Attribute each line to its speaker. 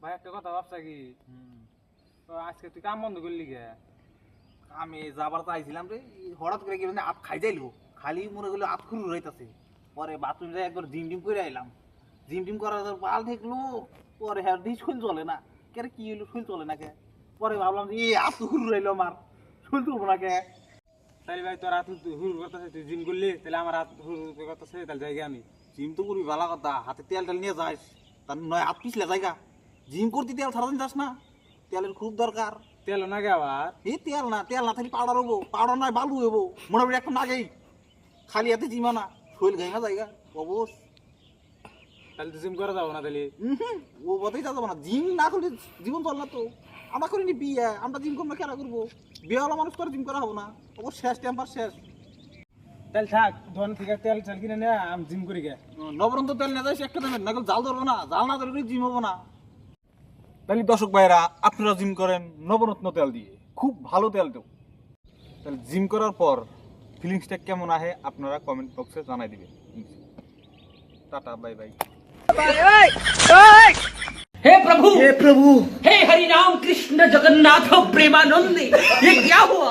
Speaker 1: ভাই একটা কথা ভাবছা কি? তো আজকে তুই কাম বন্ধ করলি গে
Speaker 2: আমি যাবার চাইছিলাম রে হঠাৎ করে কি মানে আপ খাই যাইলো খালি মনে করল আপ খুরু রইতাছে। পরে বাথরুম যাই একবার জিম টিম করে আইলাম। জিম টিম করার পর পাল ঠেকলো পরে হ্যাঁ দিয়ে শুল চলে না। কে কি হইল শুল চলে না কে? পরে ভাবলাম যে এই আপ তো খুরু রইল আমার শুল তুলবো না কে?
Speaker 1: তাহলে ভাই তোর হাত হুর করতেছে তুই জিম করলি তাহলে আমার হাত হুর করতেছে তাহলে যাই আমি।
Speaker 2: জিম তো করবি ভালো কথা হাতে তেল টেল নিয়ে যাস তার নয় হাত পিছলে জায়গা জিম করতে তেল সারাদিন যাস না। তেলের খুব দরকার।
Speaker 1: তেল না গে আবার?
Speaker 2: এই তেল না তেল না থাকলে পাউডার হব। পাউডার নয় বালু হব। মোটামুটি এখন আগেই খালি হাতে জিমা না শরীর গাই না জায়গা অবশ
Speaker 1: তাহলে জিম করে যাব না তাহলে।
Speaker 2: ও বতেই যাব না। জিম না করলে জীবন চল না তো। আমরা করিনি বিয়ে আমরা জিম করব কেন করব? বিয়ে হলো মানুষ করে জিম করা হব না। অবশ্য শেষ টেম্পার শেষ।
Speaker 1: তাহলে থাক ধন থেকে তেল তেল কিনে নে আমি জিম করি গে।
Speaker 2: নবরন্ত তেল নিয়ে যাইস একটা দেবেন না জাল ধরবো না। জাল না ধরলে জিম হব না। তাহলে দর্শক ভাইরা আপনারা জিম করেন নবরত্ন তেল দিয়ে খুব ভালো তেল তো তাহলে জিম করার পর ফিলিংসটা কেমন আহে আপনারা কমেন্ট বক্সে জানাই দিবেন টাটা বাই বাই
Speaker 3: हे प्रभु हे प्रभु हे हरि राम कृष्ण जगन्नाथ प्रेमानंद ये क्या हुआ